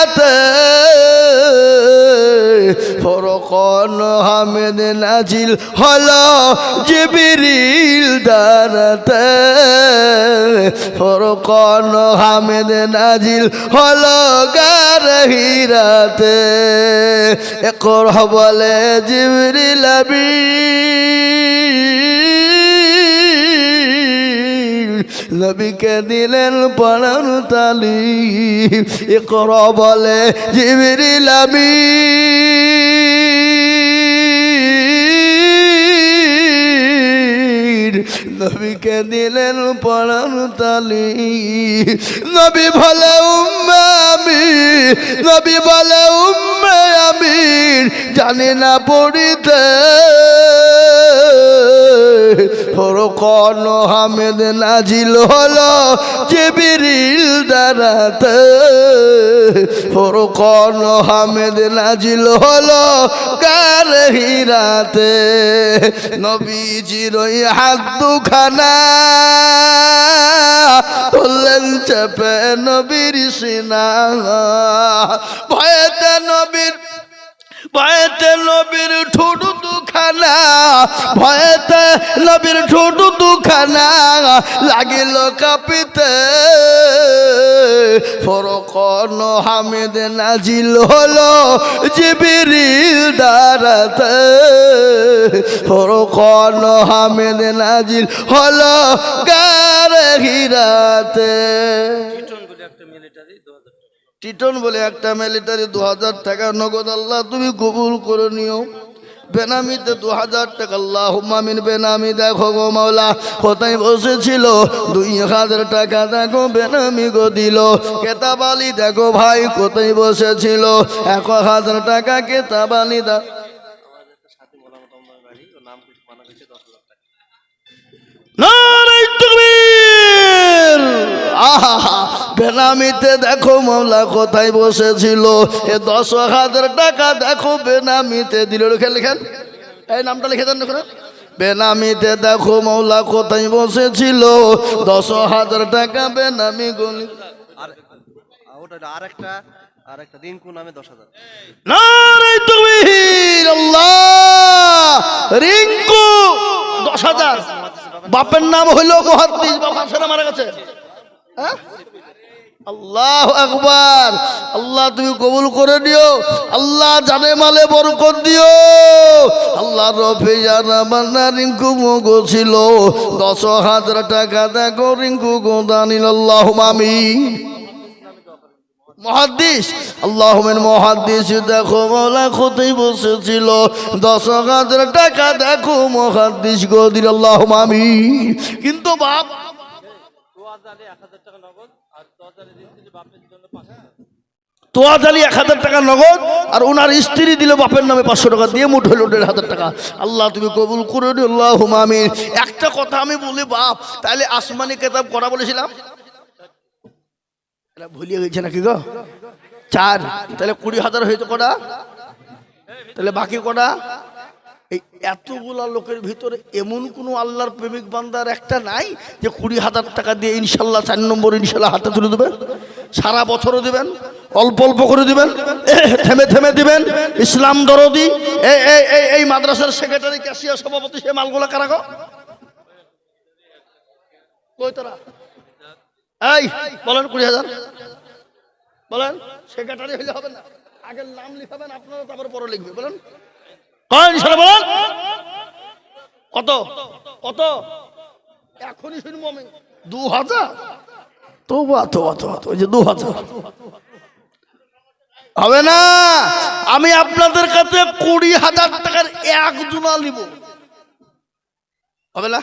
রাতে ফরকন হামেদ নাজিল হলো জিবিরিল দারাতে। ফরকন হামেদ নাজিল হলো গার হিরাতে। একর বলে জিবরিল আবি। নবীকে দিলেন পড়ান তালি। একর বলে, জিবরিল আবি নবীকে দিলেন পড়ান তালি। নবী বলে, উম্মে আমি নবী বলে, উম্মে আমি জানি না পড়িতে ফরকন হামেদ নাজিল হলো জিবিরিল দাঁড়াতে ফরকন হামেদ নাজিল হলো কার হিরাতে। নবীজির ওই হাত দুখানা তুললেন চেপে নবীর সিনা। ভয়েতে নবীর ভয়েতে নবীর ঠুটু দুখানা, ভয়েতে নবীর ঠুটু দুখানা লাগিল কাপিতে। ফরকন হামিদ নাজিল হলো জিবিরিল দাঁড়াতে ফরকন হামিদ নাজিল হলো গার হিরাতে। টিটন বলে একটা মিলিটারি দু হাজার টাকা নগদ আল্লাহ তুমি কবুল করে নিও। বেনামিতে দু হাজার টাকা আল্লাহ বেনামি দেখো গো মাওলা। কোথায় বসেছিল? দুই হাজার টাকা দেখো বেনামি গো দিল। কেতাবালি দেখো ভাই, কোথায় বসেছিল? এক হাজার টাকা কেতাবালি দা আহা! বেনামিতে দেখো মামলা কোথায় বসেছিল। এ দশ হাজার টাকা দেখো বেনামিতে দিল। লিখেন লিখেন এই নামটা লিখে দেন লিখুন বেনামিতে দেখো মৌলা কোথায় বসেছিল। দশ হাজার টাকা বেনামি গলি আর ওটা আর একটা বাপের নাম হইল হ্যাঁ? আল্লাহ আকবার। আল্লাহ, তুমি কবুল করে দিও আল্লাহ জানে মালে বরকত দিও। আল্লাহ রফে রিঙ্কু মগো ছিল। দশ হাজার টাকা দেখো রিঙ্কু গোদানিল আল্লাহ মামি দেখো দশ টাকা দেখো আল্লাহ কিন্তু এক হাজার টাকা নগদ, আর ওনার স্ত্রী দিল বাপের নামে পাঁচশো টাকা, দিয়ে মুঠ হইল দেড় হাজার টাকা। আল্লাহ, তুমি কবুল করে আল্লাহ মামিন একটা কথা আমি বলি, বাপ, তাহলে আসমানি কেতাব করা বলেছিলাম? ভুলিয়ে গেছে নাকি গো? চার, তাহলে কুড়ি হাজার হয়েছে কটা? তাহলে বাকি কটা? এই এতগুলা লোকের ভিতরে এমন কোনো আল্লাহর প্রেমিক বান্দার একটা নাই যে কুড়ি হাজার টাকা দিয়ে ইনশাল্লাহ চার নম্বর ইনশাল্লাহ হাতে তুলে দেবেন। সারা বছরও দিবেন, অল্প অল্প করে দিবেন থেমে থেমে দিবেন। ইসলাম দরদি এই মাদ্রাসার সেক্রেটারি, ক্যাশিয়ার সভাপতি সে মালগুলা কারা গো? কই তোরা? এই, বলেন কুড়ি হাজার। বলেন সেক্রেটারি হইলে হবে না। আগে নাম লিখাবেন, আপনারা তারপরে পরে লিখবে, বলেন। কয় বলেন। কত? কত? এখনই শুনব আমি। দু হাজার? তো বা তো তো ওই যে দু হাজার। হবে না। আমি আপনাদের কাছে কুড়ি হাজার টাকার এক জুনা নিব। হবে না?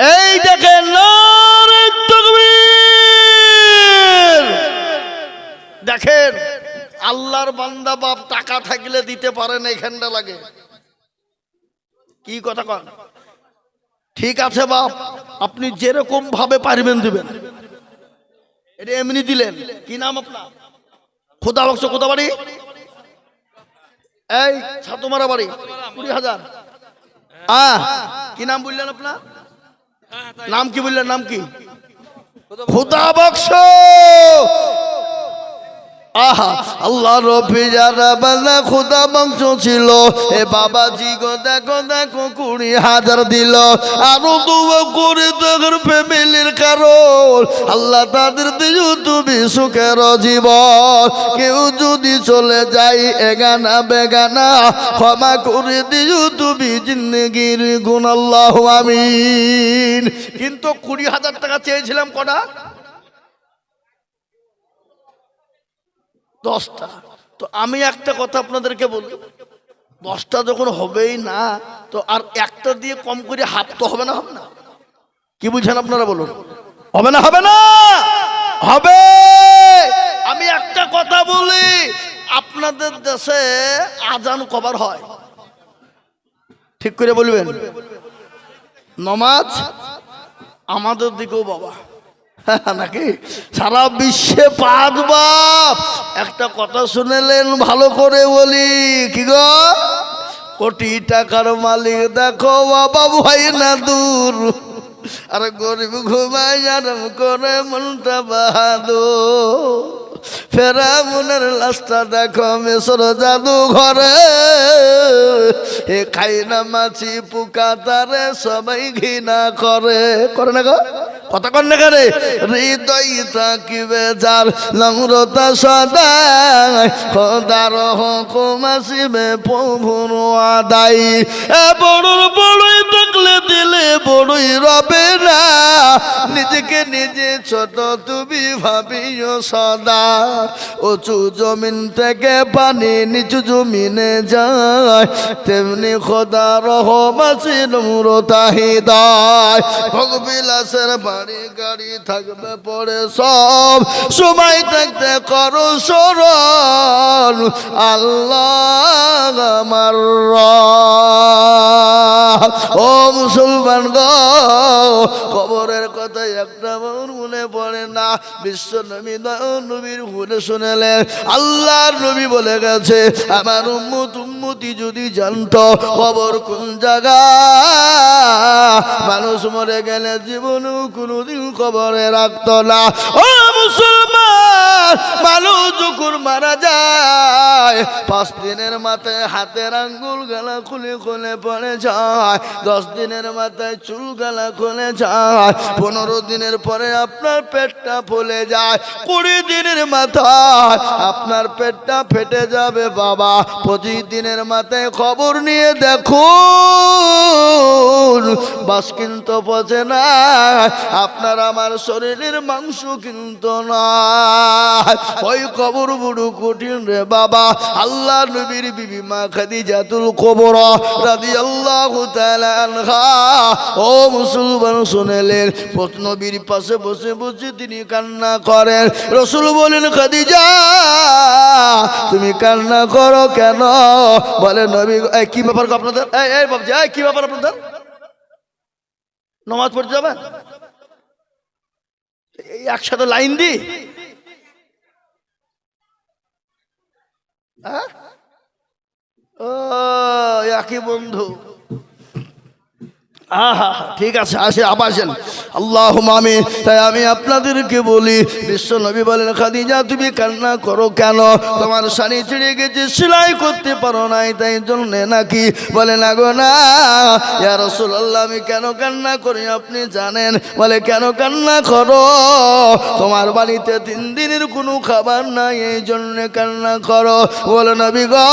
এই দেখেন নারে দেখেন, আল্লাহর বান্দা বাপ টাকা থাকলে দিতে পারেন এখানটা লাগে। কি কথা কন? ঠিক আছে বাপ, আপনি যেরকম ভাবে পারবেন দিবেন। এটা এমনি দিলেন, কি নাম আপনার? খোদা বক্স কোথা বাড়ি? এই, ছাতুমারা বাড়ি, কুড়ি হাজার। আহ, কি নাম বললেন আপনার? নাম কি বললেন, নাম কি? খুদা বক্স! আহা আল্লাহ রফি যারা বালা খুদা বংশ ছিল, এ বাবাজি গো দেখো দেখো, কুড়ি হাজার দিল। আরও দুয়া করে তোর ফ্যামিলির কারণ। আল্লাহ তাদের দিও তুমি সুখের জীবন। কেউ যদি চলে যাই এগানা বেগানা, ক্ষমা করে দিও তুমি জিন্দগির গুণ, আল্লাহ আমিন। কিন্তু কুড়ি হাজার টাকা চেয়েছিলাম কটা? দশটা। তো আমি একটা কথা আপনাদেরকে বলি, দশটা যখন হবেই না, তো আর একটা দিয়ে কম করে হাফ তো হবে না হবে না। কি বুঝেন আপনারা বলুন? হবে না হবে না? হবে! আমি একটা কথা বলি, আপনাদের দেশে আজান কবার হয়? ঠিক করে বলবেন? নমাজ আমাদের দিকেও বাবা। নাকি? সারা বিশ্বে পাঁচ বাপ। একটা কথা শুনেলেন ভালো করে বলি, কি গো? কোটি টাকার মালিক দেখো, বাবা ভাই না দূর। আর গরিব ঘুমাই আরাম করে মনটা বাহাদুর। ফেরা মনের লাশটা দেখো মেসর জাদু ঘরে এ খাই না মাছি পোকা তারে সবাই ঘৃণা করে। করে না গো? কথা লেখারে হৃদয় থাকিবে যার নম্রতা সদায় খোদার হুকুম আসিবে প্রভুর আদায়। এ বড় বড়ই থাকলে বড়ই রবে না। নিজেকে নিজে ছোট, তুমি ভাবিও সদা। উঁচু জমিন থেকে পানি নিচু জমিনে যায়। তেমনি খোদা রহমাসি নম্রতা হৃদয় ভোগবিলাসের বাড়ি গাড়ি থাকবে পরে সব। সময় থাকতে করো সরণ আল্লাহ আমার। ও মুসলমান গো। কবরের কথা একটা মনে পড়ে না। বিশ্ব নবী নবীর মনে শুনেলেন আল্লাহর নবী বলে গেছে, আমার উম্মত যদি জানতো খবর কোন জায়গা মানুষ মরে গেলে জীবনও কোনোদিন খবরে রাখতো না। ও মুসলমান মানুষ যখন মারা যায়, পাঁচ দিনের মাথায় হাতের আঙ্গুল গালা খুলে খুলে পড়ে যায়, দশ দিনের মাথায় চুল গালা খুলে যায়, পনেরো দিনের পরে আপনার পেটটা ফুলে যায়, কুড়ি দিনের মাথায় আপনার পেটটা ফেটে যাবে বাবা, পঁচিশ দিনের মাথায় খবর নিয়ে দেখো বাস কিন্তু পচে না, আপনার আমার শরীরের মাংস কিন্তু না ওই কবর বড় কঠিন রে বাবা। আল্লাহ নবীর বিবি মা খাদিজাতুল কবর রাদিয়াল্লাহু তাআলা আনহা। ও মুসলমান শুনেলেন নবীর পাশে বসে বসে তিনি কান্না করেন। রসুল বলেন, খাদিজা, তুমি কান্না করো কেন? বলে নবী কি ব্যাপার আপনাদের? কি ব্যাপার আপনাদের? নমাজ পড়তে যাবেন? এই একসাথে লাইন দি হ্যাঁ? ও একই বন্ধু ঠিক আছে আল্লাহ মামি তাই আমি আপনাদেরকে বলি নবী তুমি কান্না করো কেন? তোমার গেছে, সেলাই করতে পারো তাই নাকি? বলে না গো না আমি কেন কান্না করি, আপনি জানেন? বলে, কেন কান্না করো? তোমার বাড়িতে তিন দিনের কোনো খাবার নাই, এই জন্য কান্না করো। বলে, নবী গো,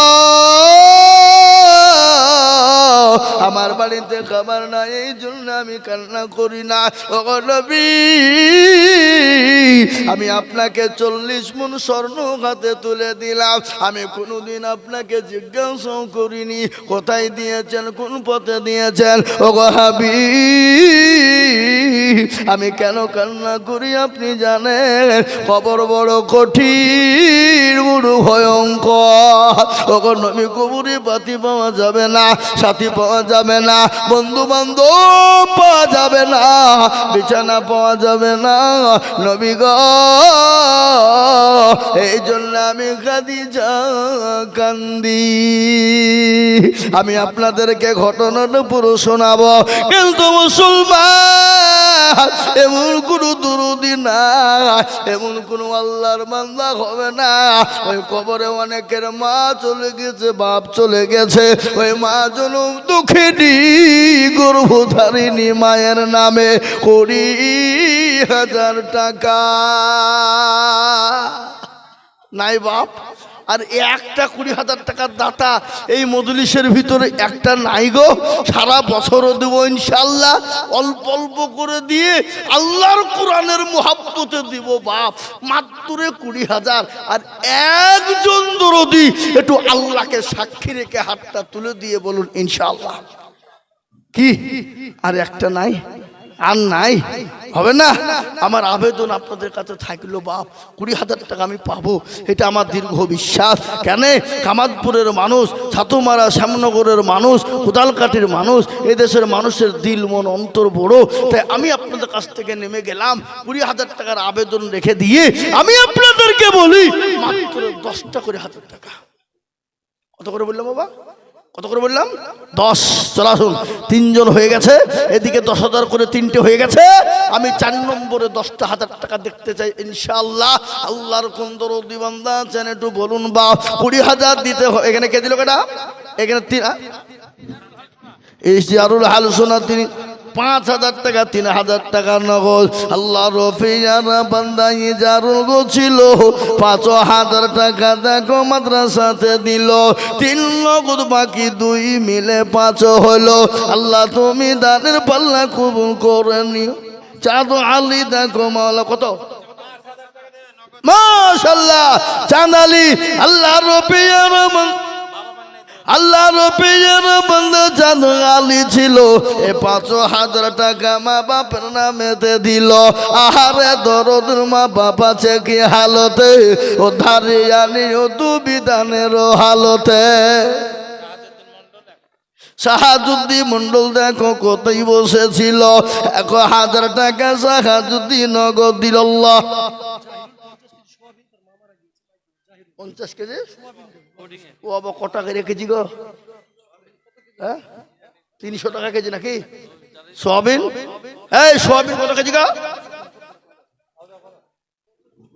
আমার বাড়িতে খাবার নাই এই জন্য আমি কান্না করি না। নবী, আমি আপনাকে চল্লিশ মন স্বর্ণ হাতে তুলে দিলাম। আমি কোনোদিন আপনাকে জিজ্ঞাসাও করিনি, কোথায় দিয়েছেন, কোন পথে দিয়েছেন? ও হাবি আমি কেন কান্না করি আপনি জানেন? খবর বড় কঠিন, বড় ভয়ঙ্কর। ওগো নবী, কবুরে বাতি পাওয়া যাবে না, সাথী পাওয়া যাবে না। বন্ধু বান্ধব পাওয়া যাবে না, বিছানা পাওয়া যাবে না, নবী এই জন্য আমি কাঁদি কান্দি। আমি আপনাদেরকে ঘটনাটা পুরো শোনাবো, কিন্তু মুসলমান এমন কোনো দুরুদি না, এমন কোনো আল্লাহর বান্দা হবে না। ওই কবরে অনেকের মা চলে গেছে, বাপ চলে গেছে। ওই মা জনম দুঃখিনী, গর্ভধারিণী মায়ের নামে কুড়ি হাজার টাকা। নাই বাপ। আর একটা কুড়ি হাজার টাকার দাতা এই মজলিসের ভিতরে একটা নাই গো। সারা বছরও দেবো ইনশাল্লাহ অল্প অল্প করে দিয়ে আল্লাহর কোরআনের মোহাব্বতে দিব বাপ। মাত্র কুড়ি হাজার। আর একজন দরদি একটু আল্লাহকে সাক্ষী রেখে হাতটা তুলে দিয়ে বলুন ইনশাল্লাহ কি? আর একটা নাই? আর নাই? হবে না? আমার আবেদন আপনাদের কাছে থাকল, বাপ, কুড়ি হাজার টাকা আমি পাবো। এটা আমার দীর্ঘ বিশ্বাস। কেন? কামাদপুরের মানুষ, ছাতুমারা, শ্যামনগরের মানুষ কোদালকাটির মানুষ, এদেশের মানুষের দিল, মন, অন্তর বড়। তাই আমি আপনাদের কাছ থেকে নেমে গেলাম, কুড়ি হাজার টাকার আবেদন রেখে দিয়ে আমি আপনাদেরকে বলি, মাত্র দশটা করে হাজার টাকা। কত করে বললাম বাবা? কত করে বললাম? দশ। চলে আসুন। তিনজন হয়ে গেছে। এদিকে দশ হাজার করে তিনটে হয়ে গেছে। আমি চার নম্বরে দশটা হাজার টাকা দেখতে চাই ইনশাল্লাহ আল্লাহর কুন্দর দিবান্দা আছেন একটু বলুন বা। কুড়ি হাজার দিতে এখানে কে দিল কেটা এখানে তিন ইশতিয়ারুল হাল শোনা, তিনি পাঁচ হাজার টাকা, তিন হাজার টাকা নগদ। আল্লাহ রফিয়ারা বান্দাই জারুল গোছিল পাঁচ হাজার টাকা দেখো মাদ্রাসাতে দিল। তিন নগদ, বাকি দুই মিলে পাঁচ হলো। আল্লাহ তুমি দানের পাল্লা কবুল করে নিও। চাঁদ আলী দেখো মাওলা, কত? মাশাল্লাহ চাঁদ আলী, আল্লাহ রফিয়ারা আল্লাহ রবির বন্ধ চাঁদ আলী ছিল। এ পাঁচ হাজার টাকা মা বাপের নামেতে দিল। আহারে দরদ মা বাপ আছে কি হালতে? ও ধারে আনি ও দু বিধানের হালতে। শাহাজুদ্দি মন্ডল দেখো কোথায় বসেছিল। এক হাজার টাকা শাহাজুদ্দি নগদ দিল পঞ্চাশ কেজি? ও বাবা, ক টাকা রেখেছি গো? হ্যাঁ? তিনশো টাকা কেজি নাকি? সোয়াবিন? এই, সোয়াবিন কত কেজি গো?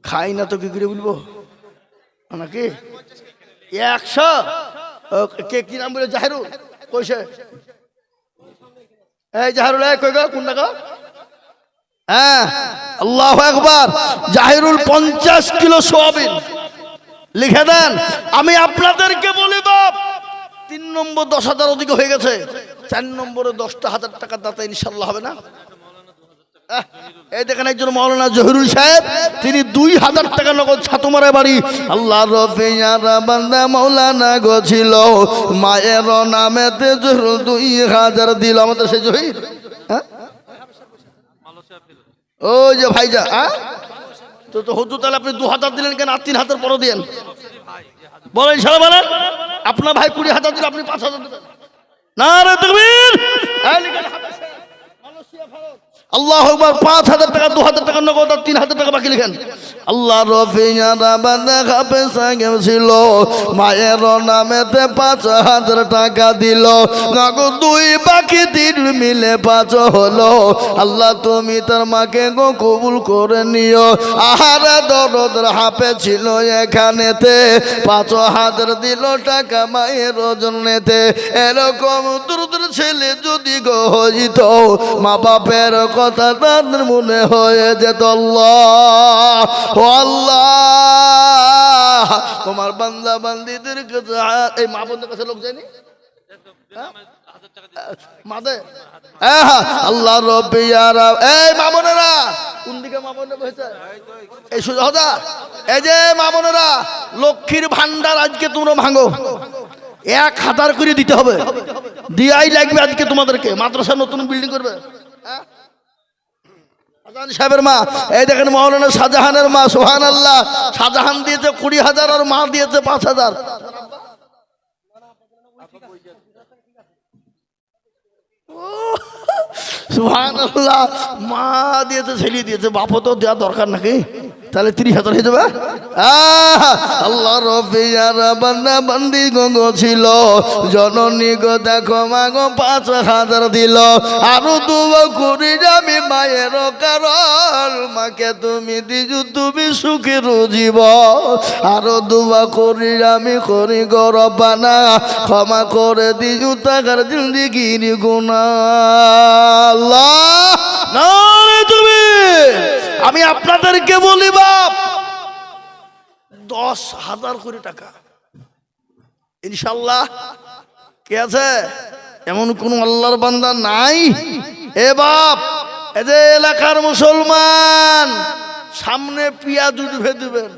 খাই না তো, কি করে বলব? নাকি? একশো? কে, কি নাম বলে? জাহেরুল কইছে এই, জাহেরুল কই গো? কোন টাকা হ্যাঁ আল্লাহ একবার জাহিরুল পঞ্চাশ কিলো সোয়াবিন। লিখে দেন। আমি আপনাদেরকে বলি বাপ তিন নম্বর দশ হাজার অধিক হয়ে গেছে। চার নম্বরে দশটা হাজার টাকার দাতা ইনশাল্লাহ হবে না। এই দেখেন একজন মৌলানা জহিরুল সাহেব, তিনি দুই হাজার টাকা নগদ ছাতুমারা বাড়ি। আল্লাহ রফিয়ারা বান্দা মৌলানা গো ছিল। মায়ের নামেতে জহিরুল দুই হাজার দিল। আমাদের সে জহির হ্যাঁ? ওই যে ভাইজা হ্যাঁ তো তো হুজুর তাহলে আপনি দু হাজার দিলেন কেন? আর তিন হাজার পরে দিলেন বলেন সারা বলেন আপনার ভাই কুড়ি হাজার দিলে আপনি পাঁচ হাজার দেবেন। না রে মালয়েশিয়া ভারত। আল্লাহ আকবার, পাঁচ হাজার টাকা, দু হাজার টাকা নগদ আর তিন হাজার টাকা বাকি লিখেন। আল্লাহ ছিল, মায়ের নামেতে পাঁচ হাজার টাকা দিল। নগদ দুই বাকি তিন মিলে পাঁচ হলো। আল্লাহ তুমি তার মাকে গো কবুল করে নিও। আহারে দরদ হাপে ছিল এখানেতে, পাঁচ হাজার দিল টাকা মায়ের ওজনেতে এরকম দূর ছেলে যদি গো হইত মা বাপের কথা তাদের মনে হয়ে যেত আল্লাহ, ও আল্লাহ। তোমার বান্দা বান্দিদের এই মা বন্ধুর কাছে লোক যায়নি? মাদে? হ্যাঁ রবিয়ারা এই মামনেরা কোন এই যে মামনেরা লক্ষ্মীর ভান্ডার আজকে তোমরা ভাঙো। এক হাজার করে দিতে হবে। দিয়াই লাগবে আজকে তোমাদেরকে। মাদ্রাসা নতুন বিল্ডিং করবে। হ্যাঁ? মা শাহজাহানের আল্লাহ শাহজাহান দিয়েছে কুড়ি পাঁচ ছেলে দিয়েছে বাপও তো দেওয়া দরকার নাকি? তাহলে তিরিশ হাজার হয়ে যাবে? আল্লাহ রফিয়ার বান্না বান্দি গঙ্গ ছিল, জননী গো দেখো মাগো, পাঁচ হাজার দিল। আরও করি যাবি মায়ের কারণ, মাকে তুমি দিজু তুমি সুখের জীব আরও দুবা করি আমি করি গরবানা, ক্ষমা করে দিজু তাকার জিন্দিগির গুণা আল্লাহ! তুমি আমি আপনাদেরকে বলি, বাপ, দশ হাজার কোটি টাকা। ইনশাল্লাহ, কে আছে? এমন কোন আল্লাহর বান্দা নাই? এ বাপ, এ যে এলাকার মুসলমান, সামনে পিয়া দুধ দিবেন।